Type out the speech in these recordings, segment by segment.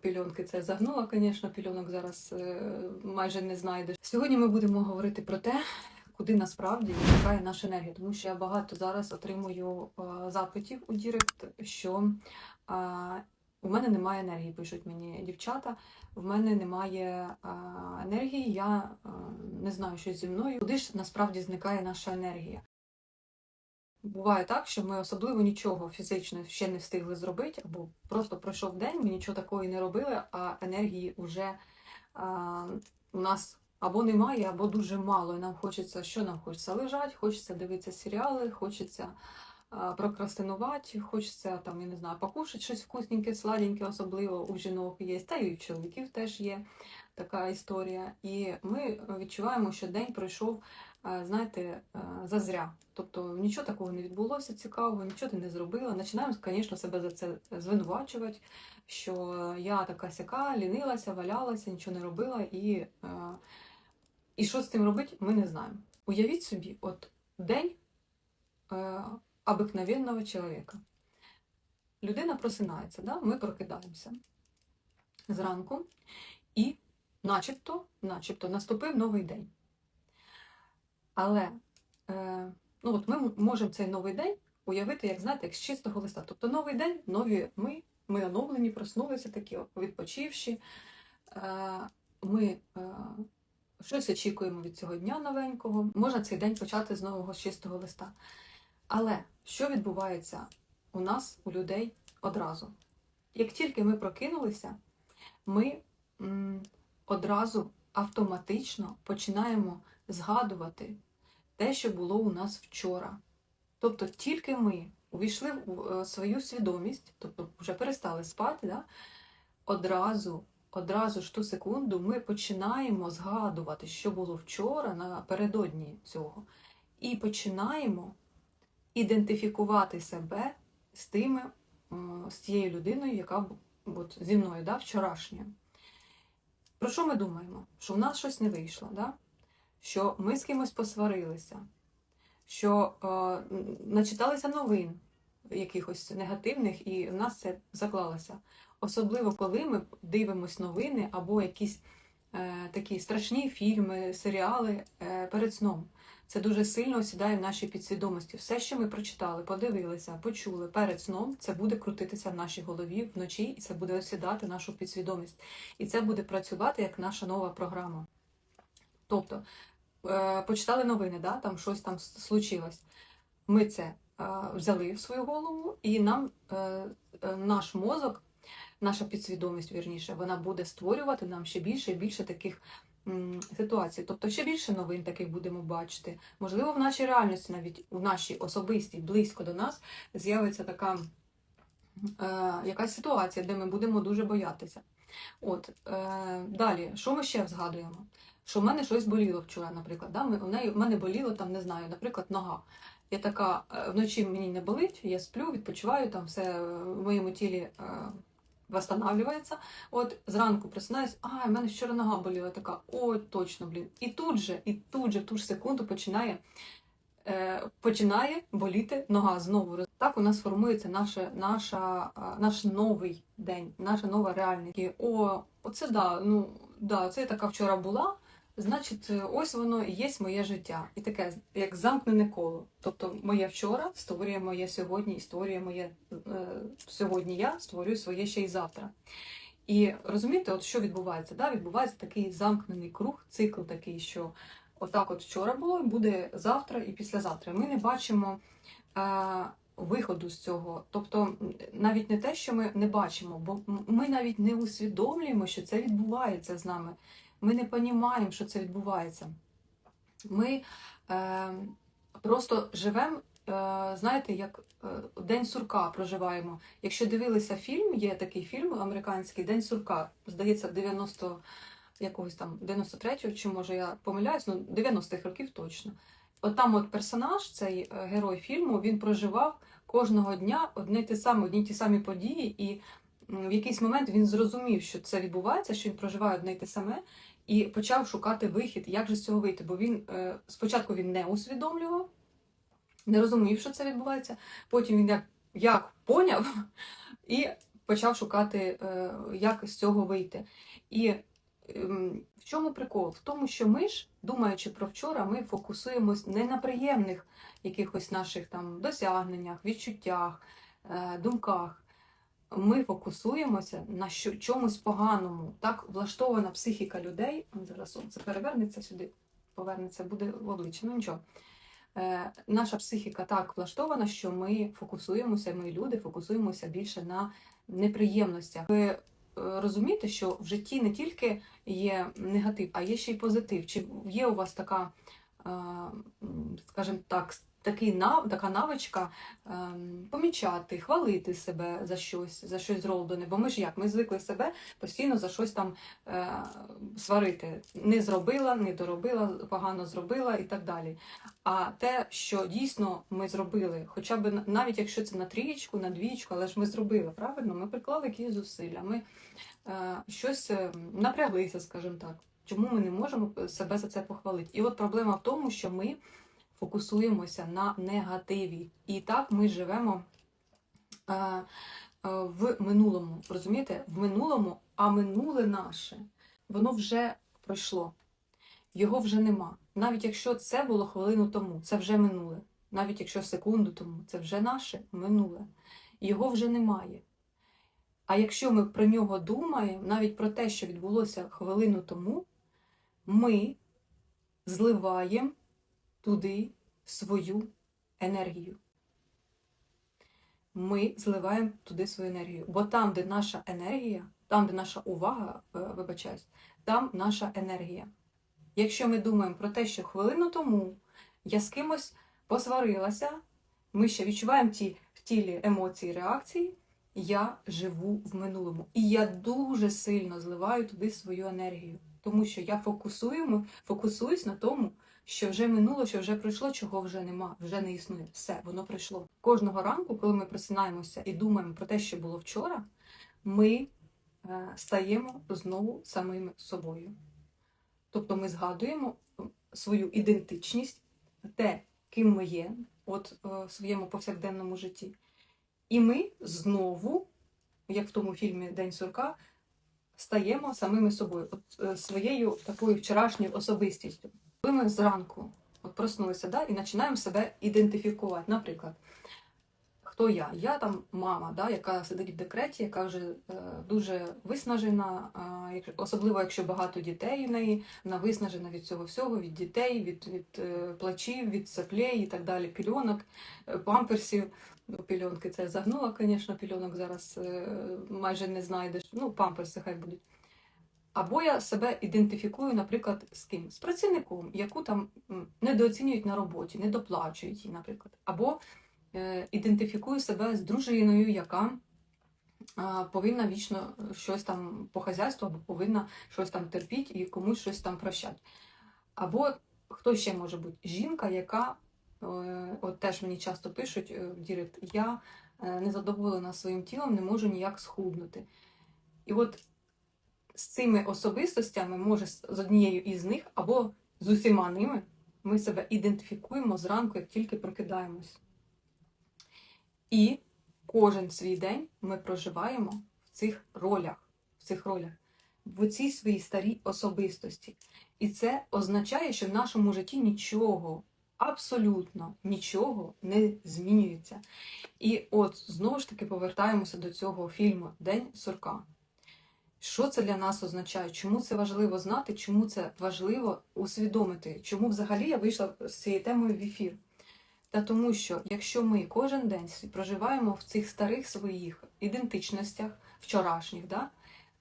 Пільонки це загнула, звісно, пільонок зараз е, майже не знайдеш. Сьогодні ми будемо говорити про те, куди насправді тікає наша енергія, тому що я багато зараз отримую е, запитів у Дірект, що е, у мене немає енергії, пишуть мені дівчата. В мене немає енергії, я не знаю, що зі мною. Куди ж насправді зникає наша енергія? Буває так, що ми особливо нічого фізично ще не встигли зробити, або просто пройшов день, ми нічого такого і не робили, а енергії вже а, у нас або немає, або дуже мало. І нам хочеться, що нам хочеться лежати, хочеться дивитися серіали, хочеться прокрастинувати, хочеться там, я не знаю, покушати щось вкусненьке, сладеньке, особливо у жінок є, та й у чоловіків теж є така історія. І ми відчуваємо, що день пройшов, знаєте, е, зазря. Тобто нічого такого не відбулося цікавого, нічого ти не зробила. Починаємо, звісно, себе за це звинувачувати, що я така сяка, лінилася, валялася, нічого не робила, і, е, і що з цим робити, ми не знаємо. Уявіть собі, от день е, обикновенного чоловіка. Людина просинається, да? ми прокидаємося зранку, і начебто, начебто наступив новий день. Але е, ну от ми можемо цей новий день уявити, як знаєте, як з чистого листа. Тобто новий день, нові ми, ми оновлені, проснулися такі відпочивші. Е, ми е, щось очікуємо від цього дня новенького. Можна цей день почати з нового з чистого листа. Але що відбувається у нас, у людей одразу? Як тільки ми прокинулися, ми м, одразу автоматично починаємо згадувати те, що було у нас вчора. Тобто тільки ми увійшли в е, свою свідомість, тобто вже перестали спати, да? одразу, одразу ж ту секунду ми починаємо згадувати, що було вчора напередодні цього, і починаємо ідентифікувати себе з тими, з тією людиною, яка от, зі мною, да, вчорашня. Про що ми думаємо? Що в нас щось не вийшло, да? Що ми з кимось посварилися, що е, начиталися новин якихось негативних, і в нас це заклалося. Особливо, коли ми дивимося новини або якісь е, такі страшні фільми, серіали е, перед сном. Це дуже сильно осідає в нашій підсвідомості. Все, що ми прочитали, подивилися, почули перед сном, це буде крутитися в нашій голові вночі, і це буде осідати нашу підсвідомість. І це буде працювати як наша нова програма. Тобто, е, почитали новини, да, там щось там случилось. Ми це е, взяли в свою голову, і нам е, наш мозок, наша підсвідомість, вірніше, вона буде створювати нам ще більше і більше таких м, ситуацій. Тобто ще більше новин таких будемо бачити. Можливо, в нашій реальності, навіть у нашій особистій, близько до нас, з'явиться така е, якась ситуація, де ми будемо дуже боятися. От, е, далі, що ми ще згадуємо? Що в мене щось боліло вчора, наприклад. Да? У неї, в мене боліло там, не знаю, наприклад, нога. Я така, е, вночі мені не болить, я сплю, відпочиваю, там все в моєму тілі е, восстанавливається. От зранку просинаюсь, а, в мене вчора нога боліла, така, о, точно, блін. І тут же, і тут же, в ту ж секунду починає, е, починає боліти нога знову. Так у нас формується наша, наша, е, наш новий день, наша нова реальність. О, оце да, ну да, це я така вчора була. Значить, е, ось воно і є моє життя. І таке, як замкнене коло. Тобто моє вчора створює моє сьогодні, і створює моє е, сьогодні я створюю своє ще й завтра. І розумієте, от що відбувається? Да? Відбувається такий замкнений круг, цикл такий, що отак от вчора було, буде завтра і післязавтра. Ми не бачимо е, виходу з цього. Тобто, навіть не те, що ми не бачимо, бо ми навіть не усвідомлюємо, що це відбувається з нами. Ми не розуміємо, що це відбувається. Ми е, просто живемо, е, знаєте, як е, День сурка проживаємо. Якщо дивилися фільм, є такий фільм американський День сурка, здається, 90 якогось там 93-го, чи може я помиляюсь, ну 90-х років точно. От там от персонаж, цей е, герой фільму, він проживав кожного дня одне й те саме, одні ті самі події, і в якийсь момент він зрозумів, що це відбувається, що він проживає одне й те саме, і почав шукати вихід, як же з цього вийти. Бо він е, спочатку він не усвідомлював, не розумів, що це відбувається. Потім він як, як поняв і почав шукати, е, як з цього вийти. І ем, в чому прикол? В тому, що ми ж, думаючи про вчора, ми фокусуємось не на приємних якихось наших там досягненнях, відчуттях, е, думках. Ми фокусуємося на що, чомусь поганому. Так влаштована психіка людей. Зараз сонце перевернеться сюди, повернеться, буде в обличчя. Ну нічого. Е, наша психіка так влаштована, що ми фокусуємося, ми люди фокусуємося більше на неприємностях. Ви е, розумієте, що в житті не тільки є негатив, а є ще й позитив. Чи є у вас така, е, скажімо так, такий нав, така навичка ем, помічати, хвалити себе за щось, за щось зроблене? Бо ми ж як? Ми звикли себе постійно за щось там е, сварити. Не зробила, не доробила, погано зробила і так далі. А те, що дійсно ми зробили, хоча б навіть якщо це на трієчку, на двічку, але ж ми зробили правильно, ми приклали якісь зусилля, ми е, щось е, напряглися, скажімо так. Чому ми не можемо себе за це похвалити? І от проблема в тому, що ми фокусуємося на негативі. І так ми живемо е, е, в минулому. Розумієте? В минулому, а минуле наше, воно вже пройшло. Його вже нема. Навіть якщо це було хвилину тому, це вже минуле. Навіть якщо секунду тому, це вже наше минуле. Його вже немає. А якщо ми про нього думаємо, навіть про те, що відбулося хвилину тому, ми зливаємо туди свою енергію. Ми зливаємо туди свою енергію. Бо там, де наша енергія, там, де наша увага, е, вибачаюсь, там наша енергія. Якщо ми думаємо про те, що хвилину тому я з кимось посварилася, ми ще відчуваємо ті в тілі емоції, реакції, я живу в минулому. І я дуже сильно зливаю туди свою енергію. Тому що я фокусую, фокусуюсь на тому, що вже минуло, що вже пройшло, чого вже нема, вже не існує. Все, воно пройшло. Кожного ранку, коли ми просинаємося і думаємо про те, що було вчора, ми е, стаємо знову самими собою. Тобто ми згадуємо свою ідентичність, те, ким ми є, от е, в своєму повсякденному житті. І ми знову, як в тому фільмі День сурка, стаємо самими собою, от е, своєю такою вчорашньою особистістю. Коли ми зранку от проснулися да, і починаємо себе ідентифікувати. Наприклад, хто я? Я там мама, да, яка сидить в декреті, яка вже е, дуже виснажена, е, особливо якщо багато дітей в неї, вона виснажена від цього всього, від дітей, від, від е, плачів, від соплей і так далі, пільонок, е, памперсів. Ну, пільонки це загнула, звісно, пільонок зараз е, майже не знайдеш. Ну, памперси хай будуть. Або я себе ідентифікую, наприклад, з ким? З працівником, яку там недооцінюють на роботі, недоплачують їй, наприклад. Або е, ідентифікую себе з дружиною, яка а, повинна вічно щось там по хазяйству, або повинна щось там терпіти і комусь щось там прощати. Або хто ще може бути? Жінка, яка е, от теж мені часто пишуть е, в Дірект, я е, не задоволена своїм тілом, не можу ніяк схуднути. І от з цими особистостями, може, з однією із них, або з усіма ними, ми себе ідентифікуємо зранку, як тільки прокидаємось. І кожен свій день ми проживаємо в цих ролях, в цих ролях, в цій своїй старій особистості. І це означає, що в нашому житті нічого, абсолютно нічого не змінюється. І от знову ж таки повертаємося до цього фільму День сурка. Що це для нас означає? Чому це важливо знати? Чому це важливо усвідомити? Чому взагалі я вийшла з цією темою в ефір? Та тому, що якщо ми кожен день проживаємо в цих старих своїх ідентичностях, вчорашніх, да,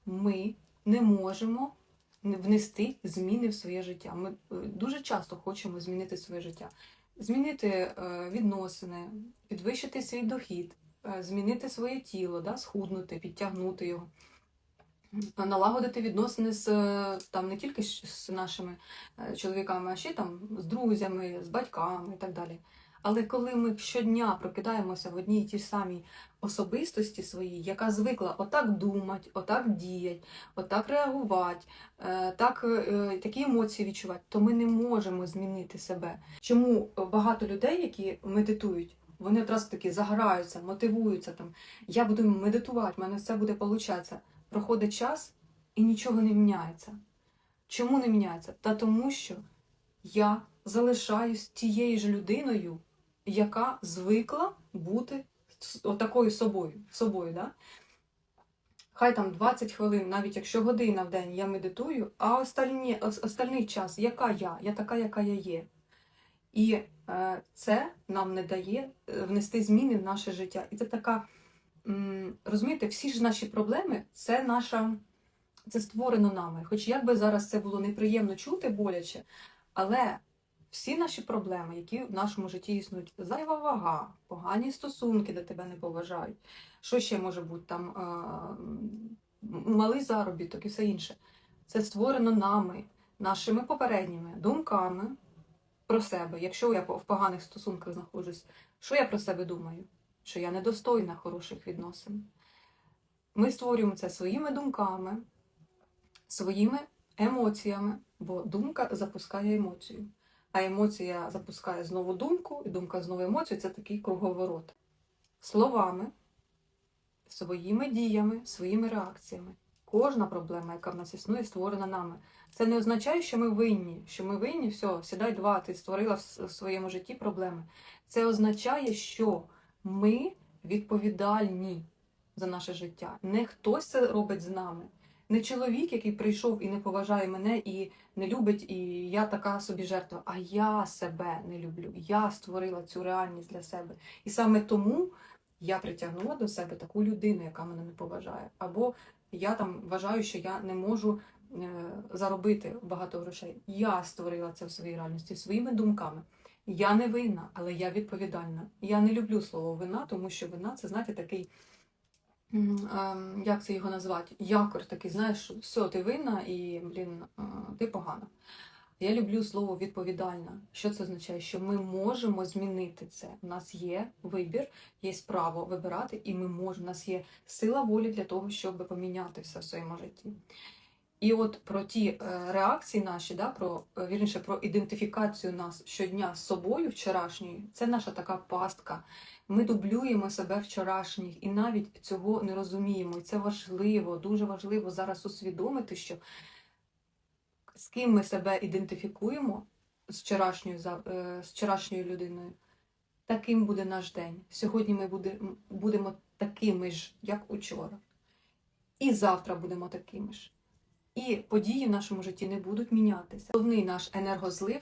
ми не можемо внести зміни в своє життя. Ми е, дуже часто хочемо змінити своє життя, змінити е, відносини, підвищити свій дохід, е, змінити своє тіло, да, схуднути, підтягнути його налагодити відносини з е, там не тільки з нашими е, чоловіками, а ще там з друзями, з батьками і так далі. Але коли ми щодня прокидаємося в одній тій самій особистості своїй, яка звикла отак думати, отак діяти, отак реагувати, е, так, такі емоції відчувати, то ми не можемо змінити себе. Чому багато людей, які медитують, Вони одразу такі загораються, мотивуються там. Я буду медитувати, в мене все буде получатися. Проходить час і нічого не міняється. Чому не міняється? Та тому, що я залишаюсь тією ж людиною, яка звикла бути отакою собою. собою да? Хай там 20 хвилин, навіть якщо година в день я медитую, а остальні, остальний час, яка я? Я така, яка я є. І е, це нам не дає е, внести зміни в наше життя. І це така, розумієте, всі ж наші проблеми це наша, це створено нами. Хоч як би зараз це було неприємно чути, боляче, але всі наші проблеми, які в нашому житті існують, зайва вага, погані стосунки, де тебе не поважають. Що ще може бути там малий заробіток і все інше. Це створено нами, нашими попередніми думками про себе. Якщо я в поганих стосунках знаходжусь, що я про себе думаю? Що я недостойна хороших відносин. Ми створюємо це своїми думками, своїми емоціями, бо думка запускає емоцію. А емоція запускає знову думку, і думка знову емоцію це такий круговорот. Словами, своїми діями, своїми реакціями. Кожна проблема, яка в нас існує, створена нами. Це не означає, що ми винні, що ми винні, все, сідай два, ти створила в своєму житті проблеми. Це означає, що ми відповідальні за наше життя. Не хтось це робить з нами. Не чоловік, який прийшов і не поважає мене, і не любить, і я така собі жертва. А я себе не люблю. Я створила цю реальність для себе. І саме тому я притягнула до себе таку людину, яка мене не поважає. Або я там вважаю, що я не можу е, заробити багато грошей. Я створила це в своїй реальності своїми думками. Я не винна, але я відповідальна. Я не люблю слово вина, тому що вина це, знаєте, такий, ем, як це його назвати? Якор такий, знаєш, все, ти винна і, блін, е, ти погана. Я люблю слово відповідальна. Що це означає? Що ми можемо змінити це. У нас є вибір, є право вибирати, і ми можемо. У нас є сила волі для того, щоб поміняти все в своєму житті. І от про ті е, реакції наші, да, про е, вірніше про ідентифікацію нас щодня з собою вчорашньою, це наша така пастка. Ми дублюємо себе вчорашніх і навіть цього не розуміємо. І це важливо, дуже важливо зараз усвідомити, що з ким ми себе ідентифікуємо з вчорашньою, е, з вчорашньою людиною, таким буде наш день. Сьогодні ми будемо такими ж, як учора. І завтра будемо такими ж. І події в нашому житті не будуть мінятися. Головний наш енергозлив,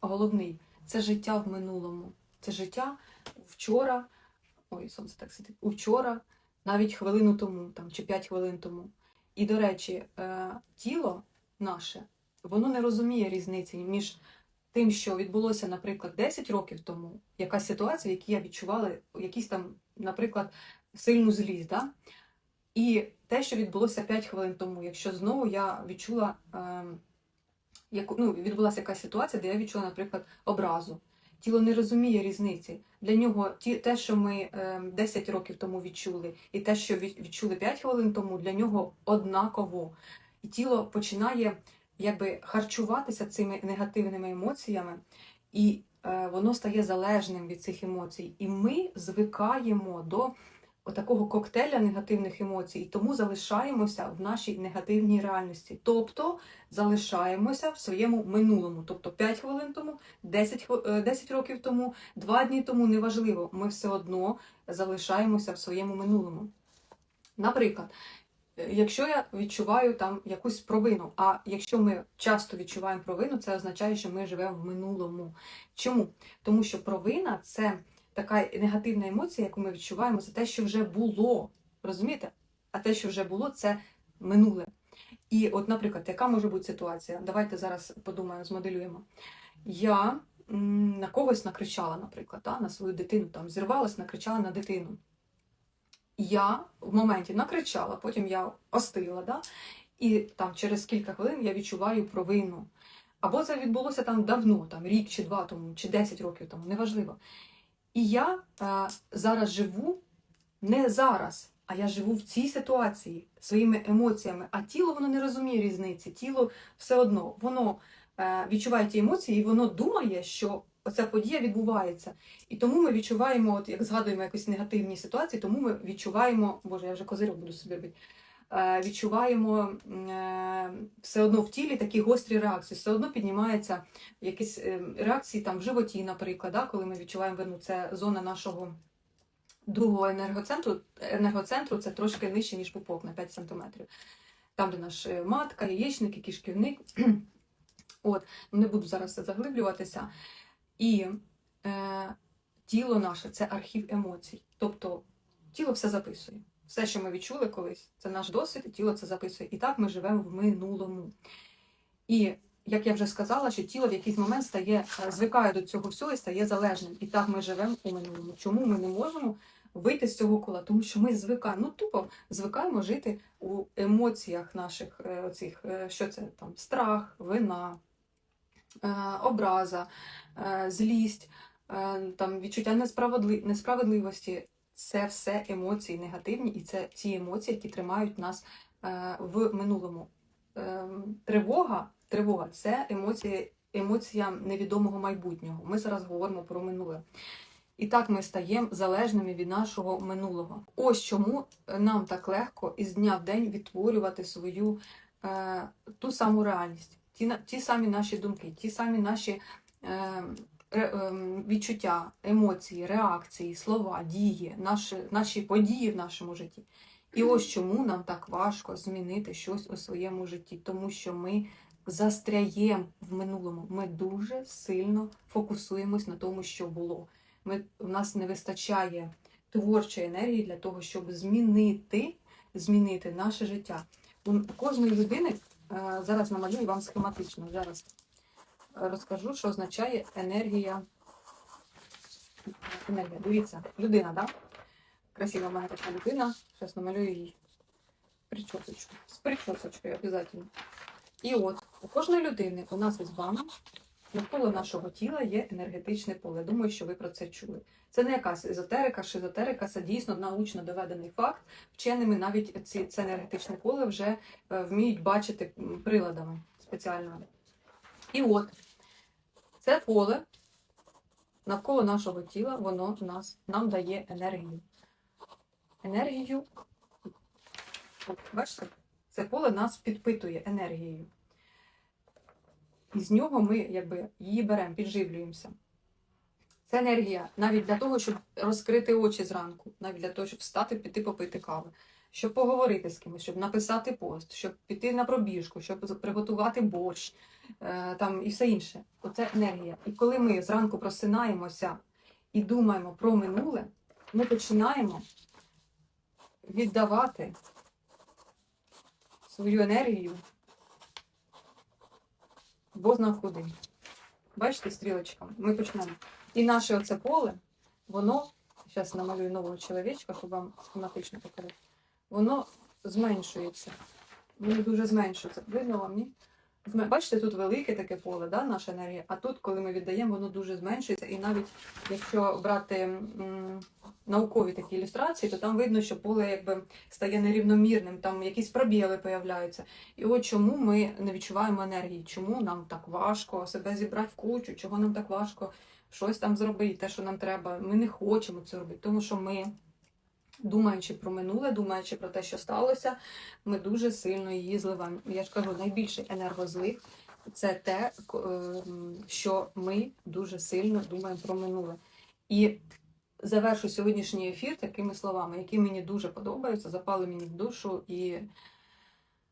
головний це життя в минулому. Це життя вчора, ой, сонце так світить, вчора, навіть хвилину тому, там, чи 5 хвилин тому. І, до речі, е, тіло наше, воно не розуміє різниці між тим, що відбулося, наприклад, 10 років тому, якась ситуація, в якій я відчувала якісь там, наприклад, сильну злість. Да? І те, що відбулося 5 хвилин тому, якщо знову я відчула, е, яку, ну, відбулася якась ситуація, де я відчула, наприклад, образу. Тіло не розуміє різниці. Для нього ті, те, що ми е, 10 років тому відчули, і те, що відчули 5 хвилин тому, для нього однаково. І тіло починає якби харчуватися цими негативними емоціями, і е, воно стає залежним від цих емоцій. І ми звикаємо до такого коктейля негативних емоцій, і тому залишаємося в нашій негативній реальності. Тобто залишаємося в своєму минулому. Тобто 5 хвилин тому, 10, е, 10 років тому, 2 дні тому, неважливо, ми все одно залишаємося в своєму минулому. Наприклад, е, якщо я відчуваю там якусь провину, а якщо ми часто відчуваємо провину, це означає, що ми живемо в минулому. Чому? Тому що провина це така негативна емоція, яку ми відчуваємо, це те, що вже було. Розумієте? А те, що вже було, це минуле. І от, наприклад, яка може бути ситуація? Давайте зараз подумаємо, змоделюємо. Я на когось накричала, наприклад, та, на свою дитину, там зірвалась, накричала на дитину. Я в моменті накричала, потім я остила, да? і там через кілька хвилин я відчуваю провину. Або це відбулося там давно, там рік чи два тому, чи 10 років тому, неважливо. І я е, зараз живу не зараз, а я живу в цій ситуації своїми емоціями. А тіло воно не розуміє різниці. Тіло все одно воно е, відчуває ті емоції, і воно думає, що оця подія відбувається. І тому ми відчуваємо, от як згадуємо якісь негативні ситуації, тому ми відчуваємо, боже, я вже козирок буду собі робити. Е, Відчуваємо е, все одно в тілі такі гострі реакції, все одно піднімаються якісь е, реакції там в животі, наприклад, да, коли ми відчуваємо вину, це зона нашого другого енергоцентру. Енергоцентру це трошки нижче, ніж пупок на 5 см. Там, де наш е, матка, яєчник і кишківник. От, не буду зараз це заглиблюватися. І е, тіло наше це архів емоцій. Тобто тіло все записує. Все, що ми відчули колись, це наш досвід, і тіло це записує. І так ми живемо в минулому. І як я вже сказала, що тіло в якийсь момент стає, е, звикає до цього всього і стає залежним. І так ми живемо у минулому. Чому ми не можемо вийти з цього кола? Тому що ми звикаємо, ну тупо звикаємо жити у емоціях наших, е, оцих, е, що це там страх, вина, образа, злість, там відчуття несправедливості. Це все емоції негативні, і це ті емоції, які тримають нас е, в минулому. Ем, Тривога, тривога це емоції, емоція невідомого майбутнього. Ми зараз говоримо про минуле. І так ми стаємо залежними від нашого минулого. Ось чому нам так легко із дня в день відтворювати свою е, ту саму реальність, ті, ті самі наші думки, ті самі наші е, відчуття, емоції, реакції, слова, дії, наші, наші події в нашому житті. І ось чому нам так важко змінити щось у своєму житті, тому що ми застряємо в минулому. Ми дуже сильно фокусуємось на тому, що було. Ми, у нас не вистачає творчої енергії для того, щоб змінити, змінити наше життя. У кожної людини е, зараз намалюю вам схематично. Зараз розкажу, що означає енергія. Енергія. Дивіться, людина, так? Да? Красива в мене така людина. Зараз намалюю їй причосочку. З причосочкою обов'язково. І от у кожної людини, у нас із вами, навколо нашого тіла є енергетичне поле. Думаю, що ви про це чули. Це не якась езотерика, шизотерика, це дійсно научно доведений факт. Вченими навіть ці, це енергетичне поле вже е, вміють бачити приладами спеціальними. І от це поле навколо нашого тіла, воно нас, нам дає енергію. Енергію, бачите, це поле нас підпитує енергією. І з нього ми якби її беремо, підживлюємося. Це енергія навіть для того, щоб розкрити очі зранку, навіть для того, щоб встати, піти попити кави, щоб поговорити з кимось, щоб написати пост, щоб піти на пробіжку, щоб приготувати борщ там, і все інше. Оце енергія. І коли ми зранку просинаємося і думаємо про минуле, ми починаємо віддавати свою енергію бо зна куди. Бачите, стрілочка? Ми почнемо. І наше оце поле, воно, зараз намалюю нового чоловічка, щоб вам схематично показати, воно зменшується. Воно дуже зменшується. Видно вам, ні? Бачите, тут велике таке поле, да, наша енергія, а тут, коли ми віддаємо, воно дуже зменшується. І навіть якщо брати м, наукові такі ілюстрації, то там видно, що поле якби стає нерівномірним, там якісь пробіли появляються. І от чому ми не відчуваємо енергії, чому нам так важко себе зібрати в кучу, чого нам так важко щось там зробити, те, що нам треба. Ми не хочемо це робити, тому що ми, думаючи про минуле, думаючи про те, що сталося, ми дуже сильно її зливаємо. Я ж кажу, найбільший енергозлив це те, ем, що ми дуже сильно думаємо про минуле. І завершу сьогоднішній ефір такими словами, які мені дуже подобаються, запали мені в душу, і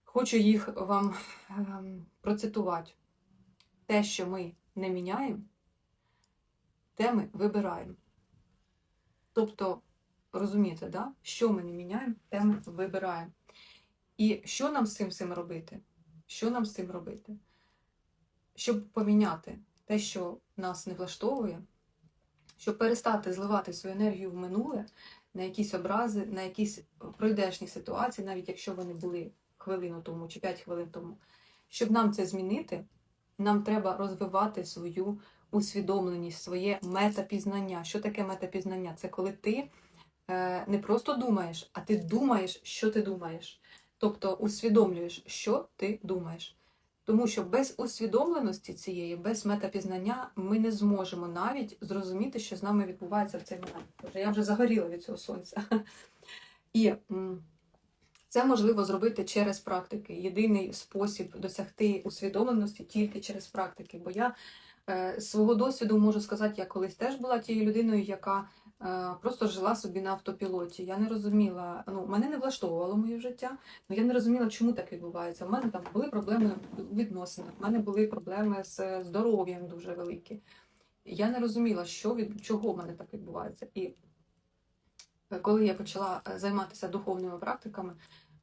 хочу їх вам ем, процитувати. Те, що ми не міняємо, те ми вибираємо. Тобто, розумієте, да? що ми не міняємо, те ми вибираємо. І що нам з цим всім робити? Що нам з цим робити? Щоб поміняти те, що нас не влаштовує, щоб перестати зливати свою енергію в минуле на якісь образи, на якісь пройдешні ситуації, навіть якщо вони були хвилину тому чи 5 хвилин тому. Щоб нам це змінити, нам треба розвивати свою усвідомленість, своє метапізнання. Що таке метапізнання? Це коли ти не просто думаєш, а ти думаєш, що ти думаєш. Тобто усвідомлюєш, що ти думаєш. Тому що без усвідомленості цієї, без метапізнання, ми не зможемо навіть зрозуміти, що з нами відбувається в цей момент. Я вже загоріла від цього сонця. І це можливо зробити через практики. Єдиний спосіб досягти усвідомленості тільки через практики. Бо я е, свого досвіду можу сказати, я колись теж була тією людиною, яка е, просто жила собі на автопілоті. Я не розуміла, ну мене не влаштовувало моє життя, але я не розуміла, чому так відбувається. У мене там були проблеми у відносинах, у мене були проблеми з здоров'ям дуже великі. Я не розуміла, що від чого в мене так відбувається. І е, коли я почала е, займатися духовними практиками,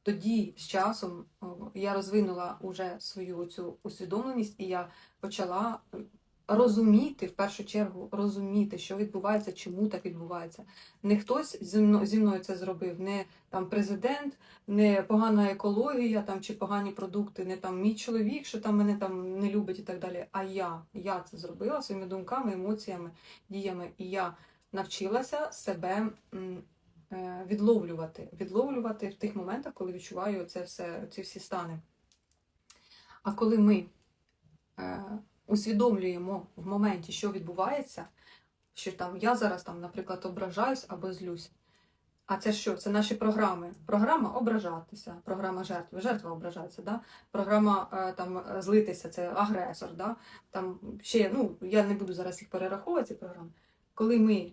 тоді з часом я розвинула уже свою цю усвідомленість, і я почала е, розуміти, в першу чергу, розуміти, що відбувається, чому так відбувається. Не хтось зі мною, зі мною це зробив, не там президент, не погана екологія там, чи погані продукти, не там мій чоловік, що там мене там не любить і так далі. А я, я це зробила своїми думками, емоціями, діями. І я навчилася себе е, відловлювати, відловлювати в тих моментах, коли відчуваю це все, ці всі стани. А коли ми е, усвідомлюємо в моменті, що відбувається, що там я зараз там, наприклад, ображаюсь або злюсь. А це що? Це наші програми. Програма ображатися, програма жертви, жертва ображається, да? програма е, там злитися, це агресор. Да? Там ще, ну, я не буду зараз їх перераховувати, ці програми. Коли ми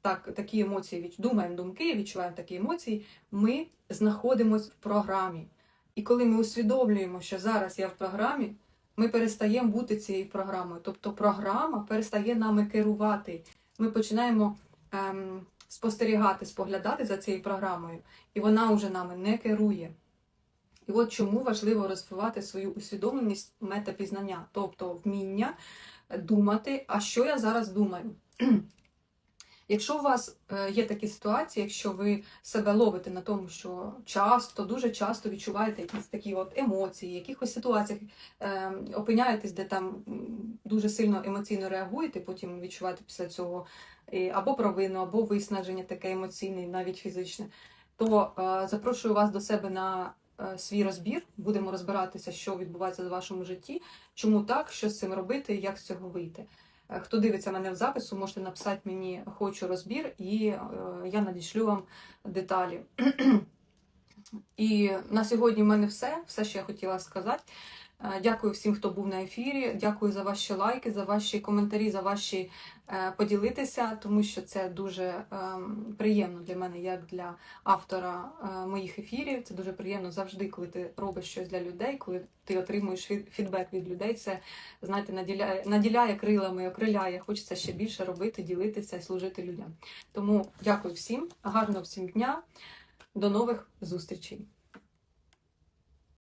так, такі емоції відч- думаємо думки, відчуваємо такі емоції, ми знаходимося в програмі. І коли ми усвідомлюємо, що зараз я в програмі, ми перестаємо бути цією програмою. Тобто програма перестає нами керувати. Ми починаємо ем, спостерігати, споглядати за цією програмою, і вона вже нами не керує. І от чому важливо розвивати свою усвідомленість метапізнання, тобто вміння думати, а що я зараз думаю. Якщо у вас е, є такі ситуації, якщо ви себе ловите на тому, що часто, дуже часто відчуваєте якісь такі от емоції, якихось ситуаціях е, опиняєтесь, де там дуже сильно емоційно реагуєте, потім відчуваєте після цього або провину, або виснаження таке емоційне, навіть фізичне, то е, запрошую вас до себе на е, свій розбір. Будемо розбиратися, що відбувається в вашому житті, чому так, що з цим робити, як з цього вийти. Е, Хто дивиться мене в запису, можете написати мені хочу розбір, і е, я надішлю вам деталі. І на сьогодні в мене все, все, що я хотіла сказати. Е, Дякую всім, хто був на ефірі. Дякую за ваші лайки, за ваші коментарі, за ваші е, поділитися, тому що це дуже ем, приємно для мене, як для автора е, моїх ефірів. Це дуже приємно завжди, коли ти робиш щось для людей, коли ти отримуєш фі- фідбек від людей. Це знаєте, наділяє, наділяє крилами, окриляє. Хочеться ще більше робити, ділитися і служити людям. Тому дякую всім, гарного всім дня, до нових зустрічей.